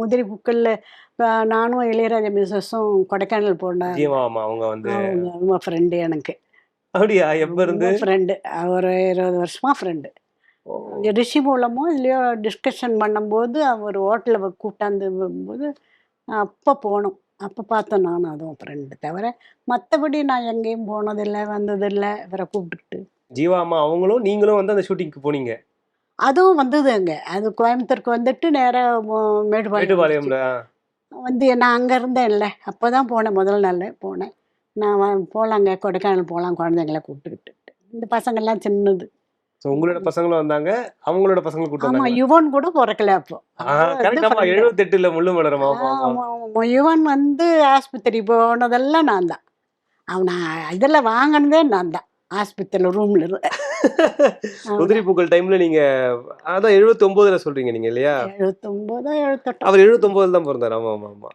முதிரி புக்கல்ல நானும் இளையராஜா மிஸ்ஸஸும் கொடைக்கானல் போனேன் அவங்க வந்து அவங்க ஃப்ரெண்டு எனக்கு. அப்படியா? எப்ப இருந்து? ஃப்ரெண்டு ஒரு இருபது வருஷமா ஃப்ரெண்டு ரிஷி மூலமோ இதுலையோ டிஸ்கஷன் பண்ணும்போது அவர் ஹோட்டலில் கூட்டாந்து போது அப்போ போனோம். அப்போ பார்த்தேன் நானும் அதுவும் ஃப்ரெண்டு தவிர மற்றபடி நான் எங்கேயும் போனதில்லை வந்ததில்லை. இவரை கூப்பிட்டுக்கிட்டு. ஜீவா அம்மா அவங்களும் நீங்களும் வந்து அந்த ஷூட்டிங்க்கு போனீங்க? அதுவும் வந்தது அங்கே அது கோயம்புத்தூருக்கு வந்துட்டு நேராக மேட்டுப்பாளையம்ல வந்து நான் அங்கே இருந்தேன் இல்லை அப்போ தான் போனேன் முதல் நாள் போனேன். நான் போலாங்க. கொடைக்கானல் போகலாம் குழந்தைங்கள கூப்பிட்டுக்கிட்டு. இந்த பசங்கள்லாம் சின்னது. So, உங்களோட பசங்களும் வந்தாங்க. அவங்களோட பசங்களும் கூட்டு ஆமாம் வந்தாங்க யுவன் கூட பிறக்கல அப்போ. எழுபத்தெட்டுல முள்ளு மலரும். யுவன் வந்து ஆஸ்பத்திரி போனதெல்லாம் நான் தான். அவனை இதில் வாங்கினதே நான் தான். ஆஸ்பத்திரியில் ரூமில் உதிரி பூக்கள் டைம்ல நீங்க அதான் எழுபத்தி ஒன்பதுல சொல்றீங்க நீங்க இல்லையா? எழுபத்தொம்போதோ எழுபத்தெட்டோ அவர் எழுபத்தி ஒன்பதுல தான் பிறந்தாரு. ஆமா ஆமா. ஆமா.